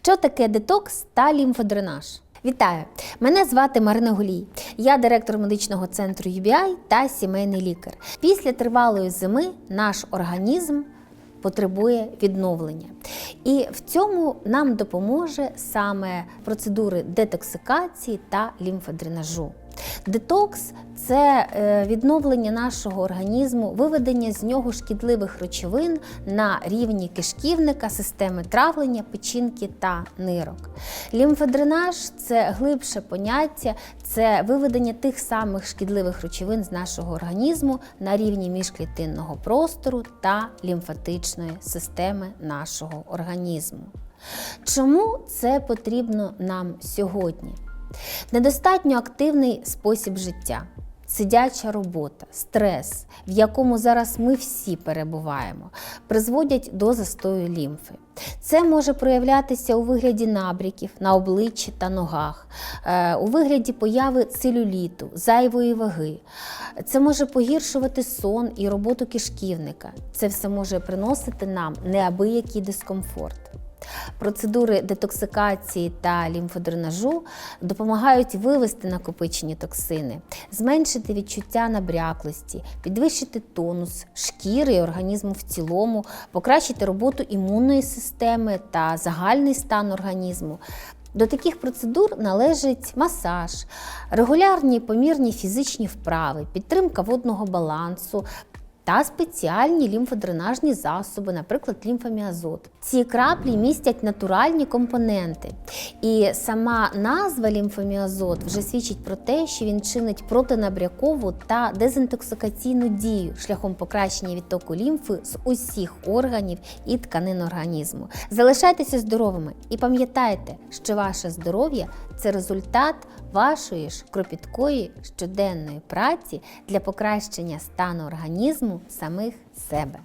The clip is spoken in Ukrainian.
Що таке детокс та лімфодренаж? Вітаю! Мене звати Марина Гулій. Я директор медичного центру UBI та сімейний лікар. Після тривалої зими наш організм потребує відновлення. І в цьому нам допоможе саме процедури детоксикації та лімфодренажу. Детокс це е, відновлення нашого організму, виведення з нього шкідливих речовин на рівні кишківника, системи травлення, печінки та нирок. Лімфодренаж це глибше поняття, це виведення тих самих шкідливих речовин з нашого організму на рівні міжклітинного простору та лімфатичної системи нашого організму. Чому це потрібно нам сьогодні? Недостатньо активний спосіб життя, сидяча робота, стрес, в якому зараз ми всі перебуваємо, призводять до застою лімфи. Це може проявлятися у вигляді набряків на обличчі та ногах, е, у вигляді появи целюліту, зайвої ваги. Це може погіршувати сон і роботу кишківника. Це все може приносити нам неабиякий дискомфорт. Процедури детоксикації та лімфодренажу допомагають вивести накопичені токсини, зменшити відчуття набряклості, підвищити тонус шкіри і організму в цілому, покращити роботу імунної системи та загальний стан організму. До таких процедур належить масаж, регулярні помірні фізичні вправи, підтримка водного балансу, та спеціальні лімфодренажні засоби, наприклад, лімфоміазот. Ці краплі містять натуральні компоненти. І сама назва лімфоміазот вже свідчить про те, що він чинить протинабрякову та дезінтоксикаційну дію шляхом покращення відтоку лімфи з усіх органів і тканин організму. Залишайтеся здоровими і пам'ятайте, що ваше здоров'я це результат вашої ж кропіткої щоденної праці для покращення стану організму самих себе.